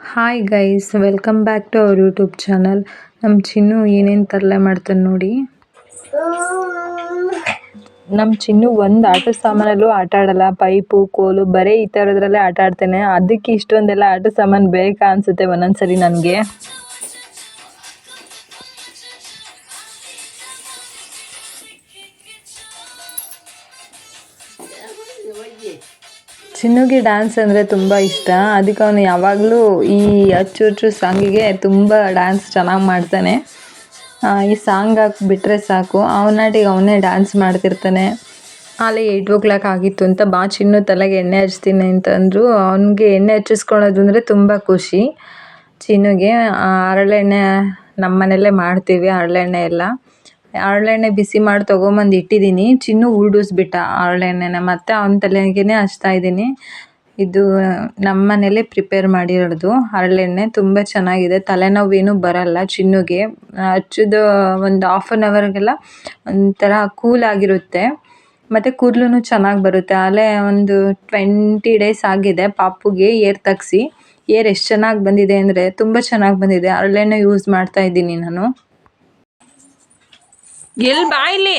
Hi guys welcome back to our YouTube channel ನಮ್ಮ ಚಿನ್ನು ಏನೇನು ತರಲೆ ಮಾಡ್ತಾನೆ ನೋಡಿ. ನಮ್ಮ ಚಿನ್ನು ಒಂದು ಆಟ ಸಾಮಾನಲ್ಲೂ ಆಟ ಆಡಲ್ಲ. ಪೈಪು, ಕೋಲು ಬರೀ ಈ ಥರದ್ರಲ್ಲೇ ಆಟ ಆಡ್ತಾನೆ. ಅದಕ್ಕೆ ಇಷ್ಟೊಂದೆಲ್ಲ ಆಟ ಸಾಮಾನು ಬೇಕಾ ಅನಿಸುತ್ತೆ ಒಂದೊಂದ್ಸರಿ ನನಗೆ. ಚಿನ್ನುಗೆ ಡ್ಯಾನ್ಸ್ ಅಂದರೆ ತುಂಬ ಇಷ್ಟ. ಅದಕ್ಕೆ ಅವನು ಯಾವಾಗಲೂ ಈ ಅಚ್ಚು ಅಚ್ಚು ಸಾಂಗಿಗೆ ತುಂಬ ಡ್ಯಾನ್ಸ್ ಚೆನ್ನಾಗಿ ಮಾಡ್ತಾನೆ. ಈ ಸಾಂಗ್ ಹಾಕ್ಬಿಟ್ರೆ ಸಾಕು. ಅವನಾಟಿಗೆ ಅವನೇ ಡ್ಯಾನ್ಸ್ ಮಾಡ್ತಿರ್ತಾನೆ. ಅಲ್ಲಿ ಏಟ್ ಓ ಕ್ಲಾಕ್ ಆಗಿತ್ತು ಅಂತ ಬಾ ಚಿನ್ನು ತಲೆಗೆ ಎಣ್ಣೆ ಹಚ್ತೀನಿ ಅಂತಂದರು ಅವನಿಗೆ ಎಣ್ಣೆ ಹಚ್ಚಿಸ್ಕೊಳೋದು ಅಂದರೆ ತುಂಬ ಖುಷಿ. ಚಿನ್ನುಗೆ ಹರಳೆಣ್ಣೆ ನಮ್ಮ ಮನೆಯಲ್ಲೇ ಮಾಡ್ತೀವಿ ಹರಳೆಣ್ಣೆ ಎಲ್ಲ. ಹರಳೆಣ್ಣೆ ಬಿಸಿ ಮಾಡಿ ತೊಗೊಂಬಂದು ಇಟ್ಟಿದ್ದೀನಿ. ಚಿನ್ನು ಉರುಳಿಸ್ಬಿಟ್ಟ ಹರಳೆಣ್ಣೆನ ಮತ್ತೆ ಅವನ ತಲೆಗೇನೆ ಹಚ್ತಾ ಇದ್ದೀನಿ. ಇದು ನಮ್ಮ ಮನೇಲೆ ಪ್ರಿಪೇರ್ ಮಾಡಿರೋದು. ಹರಳೆಣ್ಣೆ ತುಂಬ ಚೆನ್ನಾಗಿದೆ. ತಲೆನೋವೇನು ಬರಲ್ಲ ಚಿನ್ನುಗೆ. ಹಚ್ಚಿದ ಒಂದು ಹಾಫ್ ಆನ್ ಅವರ್ಗೆಲ್ಲ ಒಂಥರ ಕೂಲ್ ಆಗಿರುತ್ತೆ. ಮತ್ತು ಕೂದಲು ಚೆನ್ನಾಗಿ ಬರುತ್ತೆ. ಆಲೇ ಒಂದು ಟ್ವೆಂಟಿ ಡೇಸ್ ಆಗಿದೆ ಪಾಪುಗೆ ಏರ್ ತೆಗ್ಸಿ. ಏರ್ ಎಷ್ಟು ಚೆನ್ನಾಗಿ ಬಂದಿದೆ ಅಂದರೆ ತುಂಬ ಚೆನ್ನಾಗಿ ಬಂದಿದೆ. ಹರಳೆಣ್ಣೆ ಯೂಸ್ ಮಾಡ್ತಾ ಇದ್ದೀನಿ ನಾನು. ಎಲ್ಲಿ ಬಾ ಇಲ್ಲಿ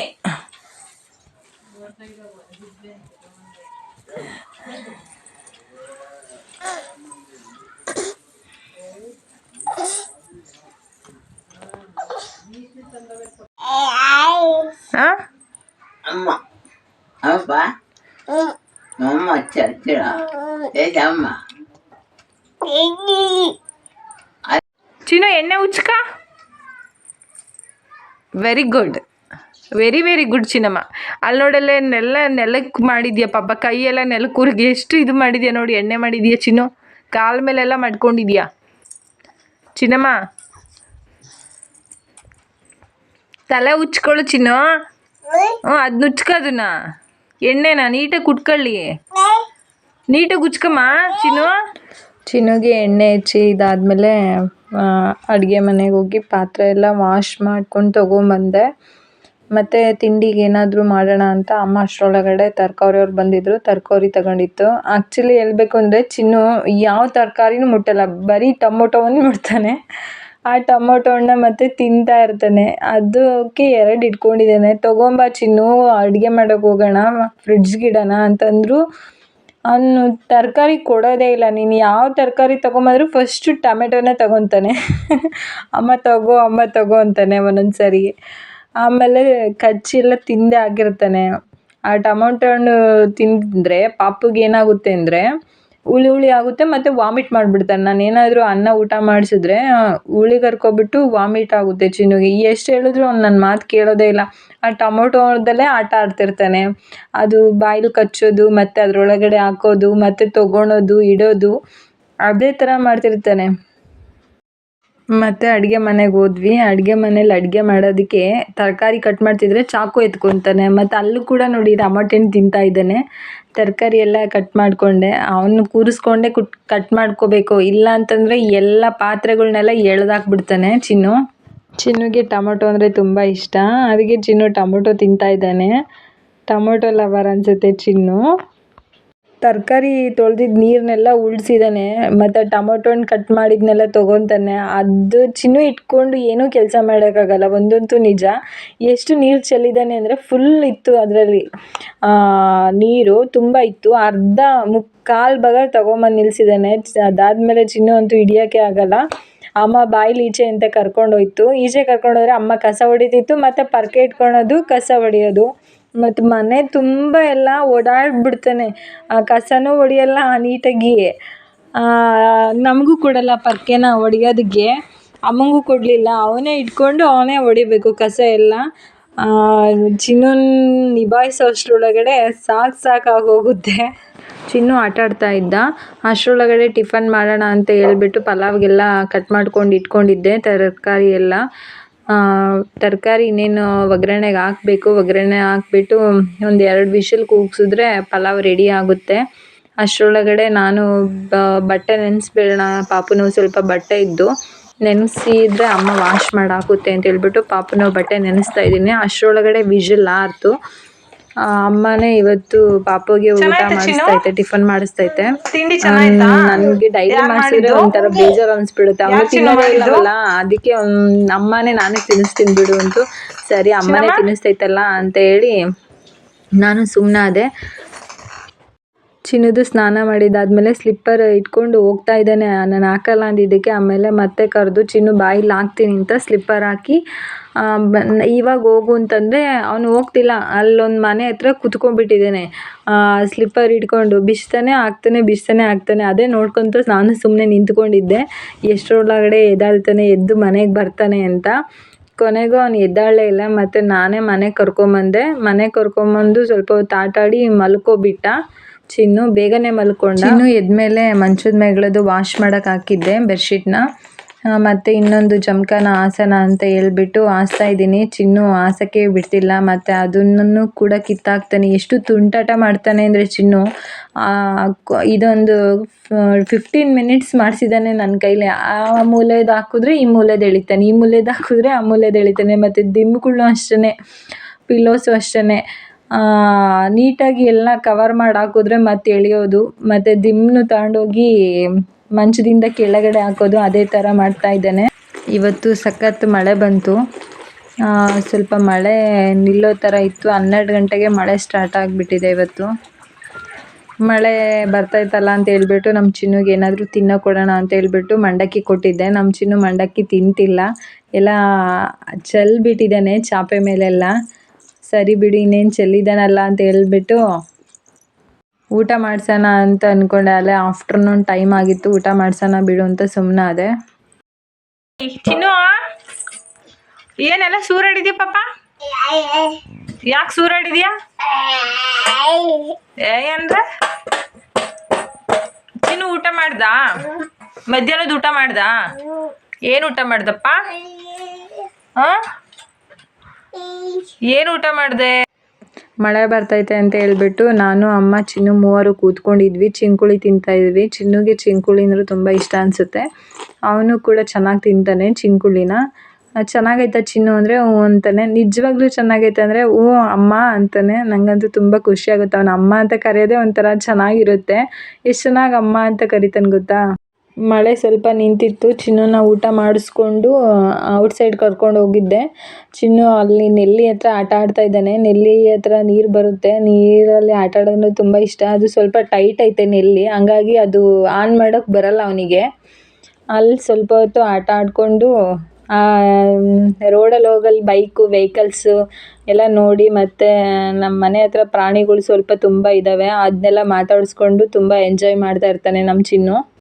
ಆ? ಅಮ್ಮ ಅಪ್ಪ ಅಮ್ಮ ಚರ್ಚಿಳ ಏಕಮ್ಮ ಚಿನ್ನು ಎಣ್ಣೆ ಉಚ್ಕ very good very very good Chinnamma ಅಲ್ಲಿ ನೋಡಲ್ಲ ನೆಲ್ಲ ನೆಲಕ್ಕೆ ಮಾಡಿದ್ಯಾ ಪಾಪ, ಕೈಯೆಲ್ಲ ನೆಲಕ್ಕೆ ಉರ್ಗಿ ಎಷ್ಟು ಇದು ಮಾಡಿದ್ಯಾ ನೋಡಿ, ಎಣ್ಣೆ ಮಾಡಿದ್ಯಾ ಚಿನ್ನು? ಕಾಲ ಮೇಲೆಲ್ಲ ಮಾಡ್ಕೊಂಡಿದ್ಯಾ? ಚಿನ್ನಮ್ಮ. ತಲೆ ಉಚ್ಕೊಳ್ಳು ಚಿನ್ನು. ಹ್ಞೂ ಅದನ್ನ. ಉಚ್ಕೋದನ್ನ ಎಣ್ಣೆನ ನೀಟಾಗಿ ಕುಟ್ಕೊಳ್ಳಿ. ನೀಟಾಗಿ ಉಚ್ಕಮ್ಮ ಚಿನ್ನು. ಚಿನ್ನುಗೆ ಎಣ್ಣೆ ಹಚ್ಚಿ ಇದಾದಮೇಲೆ ಅಡುಗೆ ಮನೆಗೆ ಹೋಗಿ ಪಾತ್ರೆ ಎಲ್ಲ ವಾಶ್ ಮಾಡ್ಕೊಂಡು ತೊಗೊಂಬಂದೆ. ಮತ್ತು ತಿಂಡಿಗೆ ಏನಾದರೂ ಮಾಡೋಣ ಅಂತ ಅಮ್ಮ ಅಷ್ಟರೊಳಗಡೆ ತರಕಾರಿ ಅವ್ರು ಬಂದಿದ್ದರು ತರಕಾರಿ ತಗೊಂಡಿತ್ತು. ಆ್ಯಕ್ಚುಲಿ ಹೇಳ್ಬೇಕು ಅಂದರೆ ಚಿನ್ನು ಯಾವ ತರಕಾರಿನೂ ಮುಟ್ಟಲ್ಲ, ಬರೀ ಟೊಮೊಟೊವನ್ನು ಮುಟ್ತಾನೆ. ಆ ಟೊಮೊಟೊ ಹಣ್ಣ ಮತ್ತೆ ತಿಂತಾ ಇರ್ತಾನೆ. ಅದಕ್ಕೆ ಎರಡು ಇಟ್ಕೊಂಡಿದ್ದಾನೆ. ತೊಗೊಂಬಾ ಚಿನ್ನು, ಅಡುಗೆ ಮಾಡೋಕೆ ಹೋಗೋಣ ಫ್ರಿಡ್ಜ್ಗೆ ಇಡೋಣ ಅಂತಂದರು ಅವನು ತರಕಾರಿ ಕೊಡೋದೇ ಇಲ್ಲ. ನೀನು ಯಾವ ತರಕಾರಿ ತೊಗೊಂಬಂದ್ರು ಫಸ್ಟು ಟೊಮೆಟೊನೇ ತಗೊತಾನೆ. ಅಮ್ಮ ತಗೋ ಅಮ್ಮ ತಗೋ ಅಂತಾನೆ ಒಂದೊಂದು ಸರಿ ಆಮೇಲೆ ಕಚ್ಚಿ ಎಲ್ಲ ತಿಂದೇ ಆಗಿರ್ತಾನೆ. ಆ ಟೊಮೊಟೊ ಹಣ್ಣು ತಿಂದರೆ ಪಾಪುಗೆ ಏನಾಗುತ್ತೆ ಅಂದರೆ ಹುಳಿ ಹುಳಿ ಆಗುತ್ತೆ ಮತ್ತು ವಾಮಿಟ್ ಮಾಡಿಬಿಡ್ತಾನೆ ನಾನು ಏನಾದರೂ ಅನ್ನ ಊಟ ಮಾಡಿಸಿದ್ರೆ ಹುಳಿ ಕರ್ಕೊಬಿಟ್ಟು ವಾಮಿಟ್ ಆಗುತ್ತೆ ಚಿನ್ನುಗೆ. ಎಷ್ಟು ಹೇಳಿದ್ರು ಅವ್ನು ನನ್ನ ಮಾತು ಕೇಳೋದೇ ಇಲ್ಲ. ಆ ಟೊಮೊಟೊದಲ್ಲೇ ಆಟ ಆಡ್ತಿರ್ತಾನೆ. ಅದು ಬಾಯಲ್ಲಿ ಕಚ್ಚೋದು, ಮತ್ತು ಅದರೊಳಗಡೆ ಹಾಕೋದು, ಮತ್ತು ತೊಗೊಳೋದು, ಇಡೋದು, ಅದೇ ಥರ ಮಾಡ್ತಿರ್ತಾನೆ. ಮತ್ತು ಅಡುಗೆ ಮನೆಗೆ ಹೋದ್ವಿ. ಅಡುಗೆ ಮನೇಲಿ ಅಡುಗೆ ಮಾಡೋದಕ್ಕೆ ತರಕಾರಿ ಕಟ್ ಮಾಡ್ತಿದ್ರೆ ಚಾಕು ಎತ್ಕೊತಾನೆ. ಮತ್ತು ಅಲ್ಲೂ ಕೂಡ ನೋಡಿ ಟಮಾಟೆ ಹಣ್ಣು ತಿಂತಾ ಇದ್ದಾನೆ. ತರಕಾರಿ ಎಲ್ಲ ಕಟ್ ಮಾಡಿಕೊಂಡೆ. ಅವನು ಕೂರಿಸ್ಕೊಂಡೆ ಕುಟ್ ಕಟ್ ಮಾಡ್ಕೋಬೇಕು. ಇಲ್ಲ ಅಂತಂದರೆ ಎಲ್ಲ ಪಾತ್ರೆಗಳನ್ನೆಲ್ಲ ಎಳ್ದಾಕ್ಬಿಡ್ತಾನೆ ಚಿನ್ನು. ಚಿನ್ನುಗೆ ಟೊಮೊಟೊ ಅಂದರೆ ತುಂಬ ಇಷ್ಟ. ಅದಕ್ಕೆ ಚಿನ್ನು ಟೊಮೊಟೊ ತಿಂತಾ ಇದ್ದಾನೆ. ಟೊಮೊಟೊ ಲವರ್ ಅನಿಸುತ್ತೆ ಚಿನ್ನು. ತರಕಾರಿ ತೊಳೆದಿದ್ದ ನೀರನ್ನೆಲ್ಲ ಉಳಿಸಿದ್ದಾನೆ ಮತ್ತು ಟೊಮೊಟೊ ಹಣ್ಣು ಕಟ್ ಮಾಡಿದ್ನೆಲ್ಲ ತೊಗೊತಾನೆ. ಅದು ಚಿನ್ನು ಇಟ್ಕೊಂಡು ಏನೂ ಕೆಲಸ ಮಾಡೋಕ್ಕಾಗಲ್ಲ, ಒಂದಂತೂ ನಿಜ. ಎಷ್ಟು ನೀರು ಚೆಲ್ಲಿದ್ದಾನೆ ಅಂದರೆ ಫುಲ್ ಇತ್ತು ಅದರಲ್ಲಿ. ನೀರು ತುಂಬ ಇತ್ತು. ಅರ್ಧ ಮುಕ್ಕಾಲು ಭಾಗ ತೊಗೊಂಬಂದು ನಿಲ್ಲಿಸಿದ್ದಾನೆ ಅದಾದಮೇಲೆ ಚಿನ್ನು ಅಂತೂ ಹಿಡಿಯೋಕ್ಕೆ ಆಗಲ್ಲ. ಅಮ್ಮ ಬಾಯಿಲಿ ಈಚೆ ಅಂತ ಕರ್ಕೊಂಡೋಯ್ತು ಈಚೆ ಕರ್ಕೊಂಡೋದ್ರೆ ಅಮ್ಮ ಕಸ ಹೊಡಿತಿತ್ತು, ಮತ್ತು ಪರ್ಕೆ ಇಟ್ಕೊಳೋದು, ಕಸ ಹೊಡಿಯೋದು. ಮತ್ತು ಮನೆ ತುಂಬ ಎಲ್ಲ ಓಡಾಡ್ಬಿಡ್ತಾನೆ. ಕಸನೂ ಹೊಡಿಯಲ್ಲ ನೀಟಾಗಿ. ನಮಗೂ ಕೊಡಲ್ಲ ಪರ್ಕೆನ ಹೊಡಿಯೋದಕ್ಕೆ. ಅಮ್ಮಂಗೂ ಕೊಡಲಿಲ್ಲ, ಅವನೇ ಇಟ್ಕೊಂಡು ಅವನೇ ಹೊಡಿಬೇಕು ಕಸ ಎಲ್ಲ. ಚಿನ್ನುನ ನಿಭಾಯಿಸೋ ಅಷ್ಟರೊಳಗಡೆ ಸಾಕು ಸಾಕಾಗೋಗುತ್ತೆ ಚಿನ್ನು ಆಟ ಆಡ್ತಾ ಇದ್ದ. ಅಷ್ಟರೊಳಗಡೆ ಟಿಫನ್ ಮಾಡೋಣ ಅಂತ ಹೇಳ್ಬಿಟ್ಟು ಪಲಾವ್ಗೆಲ್ಲ ಕಟ್ ಮಾಡ್ಕೊಂಡು ಇಟ್ಕೊಂಡಿದ್ದೆ, ತರಕಾರಿ ಎಲ್ಲ. ತರಕಾರಿ ಇನ್ನೇನು ಒಗ್ಗರಣೆಗೆ ಹಾಕಬೇಕು, ಒಗ್ಗರಣೆ ಹಾಕ್ಬಿಟ್ಟು ಒಂದು ಎರಡು ವಿಶಲ್ ಕೂಗಿಸಿದ್ರೆ ಪಲಾವ್ ರೆಡಿ ಆಗುತ್ತೆ. ಅಷ್ಟರೊಳಗಡೆ ನಾನು ಬಟ್ಟೆ ನೆನೆಸ್ಬಿಡೋಣ. ಪಾಪುನು ಸ್ವಲ್ಪ ಬಟ್ಟೆ ಇದ್ದು ನೆನೆಸಿದ್ರೆ ಅಮ್ಮ ವಾಶ್ ಮಾಡಾಕುತ್ತೆ ಅಂತ ಹೇಳ್ಬಿಟ್ಟು ಪಾಪುನ ಬಟ್ಟೆ ನೆನೆಸ್ತಾ ಇದ್ದೀನಿ. ಅಷ್ಟರೊಳಗಡೆ ವಿಶಲ್ ಆರಿತು. ಅಮ್ಮನೇ ಇವತ್ತು ಪಾಪುಗೆ ಊಟ ಮಾಡಿಸ್ತಾ ಐತೆ ಮಾಡಿಸ್ತೈತೆ ಟಿಫನ್ ಮಾಡಿಸ್ತೈತೆ. ನನ್ಗೆ ಡೈಲಿ ಮಾಡಿಸಿದ್ರೆ? ಒಂಥರ ಬೇಜಾರು ಅನ್ಸ್ಬಿಡುತ್ತೆ. ಅಮ್ಮ ತಿನ್ನೋದಿಲ್ಲ ಅದಕ್ಕೆ ಅಮ್ಮನೇ ನಾನೇ ತಿನ್ನಿಸ್ತೀನಿ ಬಿಡು ಅಂತೂ. ಸರಿ ಅಮ್ಮನೇ ತಿನ್ನಿಸ್ತೈತಲ್ಲ ಅಂತ ಹೇಳಿ ನಾನು ಸುಮ್ಮನಾದೆ ಚಿನ್ನದು ಸ್ನಾನ ಮಾಡಿದಾದ್ಮೇಲೆ ಸ್ಲಿಪ್ಪರ್ ಇಟ್ಕೊಂಡು ಹೋಗ್ತಾ ಇದ್ದಾನೆ. ನಾನು ಹಾಕಲ್ಲ ಅಂದಿದ್ದಕ್ಕೆ ಆಮೇಲೆ ಮತ್ತೆ ಕರೆದು, ಚಿನ್ನು ಬಾಯಿಲಿ ಹಾಕ್ತೀನಿ ಅಂತ ಸ್ಲಿಪ್ಪರ್ ಹಾಕಿ ಇವಾಗ ಹೋಗು ಅಂತಂದರೆ ಅವನು ಹೋಗ್ತಿಲ್ಲ. ಅಲ್ಲೊಂದು ಮನೆ ಹತ್ರ ಕುತ್ಕೊಂಡ್ಬಿಟ್ಟಿದ್ದಾನೆ. ಸ್ಲಿಪ್ಪರ್ ಇಟ್ಕೊಂಡು ಬಿಚ್ತಾನೆ, ಹಾಕ್ತಾನೆ ಬಿಚ್ತಾನೆ, ಹಾಕ್ತಾನೆ. ಅದೇ ನೋಡ್ಕೊಂತ ನಾನು ಸುಮ್ಮನೆ ನಿಂತ್ಕೊಂಡಿದ್ದೆ. ಎಷ್ಟರೊಳಗಡೆ ಎದ್ದಾಳ್ತಾನೆ, ಎದ್ದು ಮನೆಗೆ ಬರ್ತಾನೆ ಅಂತ. ಕೊನೆಗೂ ಅವ್ನು ಎದ್ದಾಳೇ ಇಲ್ಲ. ಮತ್ತು ನಾನೇ ಮನೆಗೆ ಕರ್ಕೊಂಬಂದೆ. ಮನೆಗೆ ಕರ್ಕೊಂಬಂದು ಸ್ವಲ್ಪ ಹೊತ್ತು ಆಟಾಡಿ ಮಲ್ಕೊಬಿಟ್ಟ. ಚಿನ್ನು ಬೇಗನೆ ಮಲ್ಕೊಂಡ. ಚಿನ್ನು ಎದ್ಮೇಲೆ ಮಂಚದ ಮೇಗಳದು ವಾಶ್ ಮಾಡಕ್ ಹಾಕಿದ್ದೆ ಬೆಡ್ಶೀಟ್ನ ಮತ್ತೆ ಇನ್ನೊಂದು ಜಮಖಾನ ಹಾಸನ ಅಂತ ಹೇಳ್ಬಿಟ್ಟು ಹಾಸ್ತಾ ಇದ್ದೀನಿ. ಚಿನ್ನು ಹಾಸಕ್ಕೆ ಬಿಡ್ತಿಲ್ಲ ಮತ್ತು ಅದನ್ನು ಕೂಡ ಕಿತ್ತಾಕ್ತಾನೆ. ಎಷ್ಟು ತುಂಟಾಟ ಮಾಡ್ತಾನೆ ಅಂದರೆ ಚಿನ್ನು. ಇದೊಂದು ಫಿಫ್ಟೀನ್ ಮಿನಿಟ್ಸ್ ಮಾಡಿಸಿದ್ದಾನೆ ನನ್ನ ಕೈಲಿ. ಆ ಮೂಲೆದು ಹಾಕಿದ್ರೆ ಈ ಮೂಲೆದು ಎಳಿತಾನೆ. ಈ ಮೂಲೆದು ಹಾಕಿದ್ರೆ ಆ ಮೂಲೆದು ಎಳಿತಾನೆ. ಮತ್ತು ದಿಂಬುಗಳು ಅಷ್ಟೇ ಪಿಲ್ಲೋಸು ಅಷ್ಟೇ ನೀಟಾಗಿ ಎಲ್ಲ ಕವರ್ ಮಾಡಿ ಹಾಕಿದ್ರೆ ಮತ್ತೆ ಎಳೆಯೋದು, ಮತ್ತು ದಿಮ್ನು ತಗೊಂಡೋಗಿ ಮಂಚದಿಂದ ಕೆಳಗಡೆ ಹಾಕೋದು ಅದೇ ಥರ ಮಾಡ್ತಾ ಇದ್ದಾನೆ. ಇವತ್ತು ಸಖತ್ ಮಳೆ ಬಂತು. ಸ್ವಲ್ಪ ಮಳೆ ನಿಲ್ಲೋ ಥರ ಇತ್ತು. ಹನ್ನೆರಡು ಗಂಟೆಗೆ ಮಳೆ ಸ್ಟಾರ್ಟ್ ಆಗಿಬಿಟ್ಟಿದೆ ಇವತ್ತು. ಮಳೆ ಬರ್ತೈತಲ್ಲ ಅಂತ ಹೇಳ್ಬಿಟ್ಟು ನಮ್ಮ ಚಿನ್ನುಗೆ ಏನಾದರೂ ತಿನ್ನೋ ಕೊಡೋಣ ಅಂತ ಹೇಳ್ಬಿಟ್ಟು ಮಂಡಕ್ಕಿ ಕೊಟ್ಟಿದ್ದೆ. ನಮ್ಮ ಚಿನ್ನು ಮಂಡಕ್ಕಿ ತಿಂತಿಲ್ಲ. ಎಲ್ಲ ಚೆಲ್ಬಿಟ್ಟಿದ್ದಾನೆ ಚಾಪೆ ಮೇಲೆಲ್ಲ. ಸರಿ ಬಿಡಿ, ಇನ್ನೇನು ಚೆಲ್ಲಿದ್ದಾನಲ್ಲ ಅಂತ ಹೇಳ್ಬಿಟ್ಟು ಊಟ ಮಾಡ್ಸೋಣ ಅಂತ ಅಂದ್ಕೊಂಡೆ ಅಲ್ಲೇ ಆಫ್ಟರ್ನೂನ್ ಟೈಮ್ ಆಗಿತ್ತು, ಊಟ ಮಾಡ್ಸೋಣ ಬಿಡು ಅಂತ ಸುಮ್ಮನೆ ಅದೇ ಏನೆಲ್ಲ ಸೂರಾಡಿದ್ಯಾ ಪಾಪ? ಯಾಕೆ ಸೂರಾಡಿದ್ಯಾ? ಅಂದ್ರೆ? ಚಿನ್ನು, ಊಟ ಮಾಡ್ದ? ಮಧ್ಯಾಹ್ನದ ಊಟ ಮಾಡ್ದ? ಏನು ಊಟ ಮಾಡ್ದಪ್ಪ? ಆ ಏನು ಊಟ ಮಾಡಿದೆ? ಮಳೆ ಬರ್ತೈತೆ ಅಂತ ಹೇಳ್ಬಿಟ್ಟು ನಾನು, ಅಮ್ಮ, ಚಿನ್ನು ಮೂವರು ಕೂತ್ಕೊಂಡಿದ್ವಿ. ಚಿಂಕುಳಿ ತಿಂತಾ ಇದ್ವಿ. ಚಿನ್ನುಗೆ ಚಿಂಕುಳಿ ಅಂದ್ರೆ ತುಂಬ ಇಷ್ಟ ಅನ್ಸುತ್ತೆ. ಅವನು ಕೂಡ ಚೆನ್ನಾಗಿ ತಿಂತಾನೆ, ಚಿಂಕುಳಿನ. ಚೆನ್ನಾಗೈತೆ ಚಿನ್ನು ಅಂದರೆ? ಹ್ಞೂ ಅಂತಾನೆ. ನಿಜವಾಗ್ಲೂ ಚೆನ್ನಾಗೈತೆ ಅಂದರೆ ಹ್ಞೂ ಅಮ್ಮ ಅಂತಾನೆ. ನಂಗಂತೂ ತುಂಬ ಖುಷಿ ಆಗುತ್ತೆ. ಅವನ ಅಮ್ಮ ಅಂತ ಕರೆಯೋದೇ ಒಂಥರ ಚೆನ್ನಾಗಿರುತ್ತೆ. ಎಷ್ಟು ಚೆನ್ನಾಗಿ ಅಮ್ಮ ಅಂತ ಕರಿತಾನೆ ಗೊತ್ತಾ? ಮಳೆ ಸ್ವಲ್ಪ ನಿಂತಿತ್ತು. ಚಿನ್ನುನ ಊಟ ಮಾಡಿಸ್ಕೊಂಡು ಔಟ್ಸೈಡ್ ಕರ್ಕೊಂಡು ಹೋಗಿದ್ದೆ. ಚಿನ್ನು ಅಲ್ಲಿ ನೆಲ್ಲಿ ಹತ್ರ ಆಟ ಆಡ್ತಾ ಇದ್ದಾನೆ. ನೆಲ್ಲಿ ಹತ್ರ ನೀರು ಬರುತ್ತೆ. ನೀರಲ್ಲಿ ಆಟ ಆಡೋದು ತುಂಬ ಇಷ್ಟ. ಅದು ಸ್ವಲ್ಪ ಟೈಟ್ ಐತೆ ನೆಲ್ಲಿ. ಹಂಗಾಗಿ ಅದು ಆನ್ ಮಾಡೋಕೆ ಬರಲ್ಲ ಅವನಿಗೆ. ಅಲ್ಲಿ ಸ್ವಲ್ಪ ಹೊತ್ತು ಆಟ ಆಡಿಕೊಂಡು ರೋಡಲ್ಲಿ ಹೋಗಲ್ಲಿ ಬೈಕು ವೆಹಿಕಲ್ಸು ಎಲ್ಲ ನೋಡಿ ಮತ್ತು ನಮ್ಮ ಮನೆ ಹತ್ರ ಪ್ರಾಣಿಗಳು ಸ್ವಲ್ಪ ತುಂಬ ಇದ್ದಾವೆ ಅದನ್ನೆಲ್ಲ ಮಾತಾಡಿಸ್ಕೊಂಡು ತುಂಬ ಎಂಜಾಯ್ ಮಾಡ್ತಾ ಇರ್ತಾನೆ ನಮ್ಮ ಚಿನ್ನು.